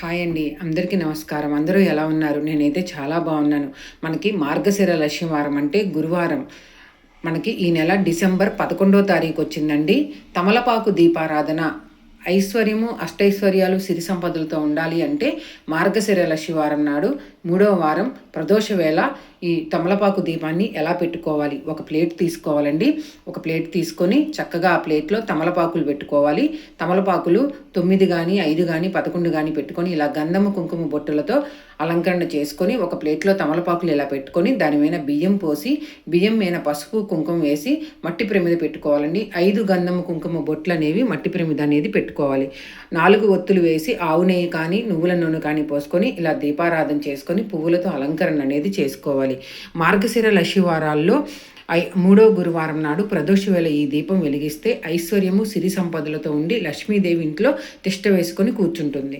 Hi అండి. అందరికీ నమస్కారం. అందరూ ఎలా ఉన్నారు? నేనైతే చాలా బాగున్నాను. మనకి మార్గశిర లక్ష్యవారం అంటే గురువారం. మనకి ఈ నెల డిసెంబర్ పదకొండో తారీఖు వచ్చిందండి. తమలపాకు దీపారాధన ఐశ్వర్యము అష్టైశ్వర్యాలు సిరి సంపదలతో ఉండాలి అంటే మార్గశిర లక్ష్మీవారం నాడు మూడవ వారం ప్రదోష వేళ ఈ తమలపాకు దీపాన్ని ఎలా పెట్టుకోవాలి? ఒక ప్లేట్ తీసుకోవాలండి. ఒక ప్లేట్ తీసుకొని చక్కగా ఆ ప్లేట్లో తమలపాకులు పెట్టుకోవాలి. తమలపాకులు తొమ్మిది కానీ ఐదు కానీ పదకొండు కానీ పెట్టుకొని ఇలా గంధము కుంకుమ బొట్టులతో అలంకరణ చేసుకొని ఒక ప్లేట్లో తమలపాకులు ఇలా పెట్టుకొని దాని మీద బియ్యం పోసి బియ్యం మీద పసుపు కుంకుమ వేసి మట్టి ప్రమిద పెట్టుకోవాలండి. ఐదు గంధము కుంకుమ బొట్లు అనేవి మట్టి ప్రమిద అనేది పెట్టుకోవాలి. నాలుగు ఒత్తులు వేసి ఆవు నెయ్యి కానీ నువ్వుల నూనె కానీ పోసుకొని ఇలా దీపారాధన చేసుకొని పువ్వులతో అలంకరణ అనేది చేసుకోవాలి. మార్గశిర లశివారాల్లో ఐ మూడో గురువారం నాడు ప్రదోష వేళ ఈ దీపం వెలిగిస్తే ఐశ్వర్యము సిరి సంపదలతో ఉండి లక్ష్మీదేవి ఇంట్లో తిష్ట వేసుకొని కూర్చుంటుంది.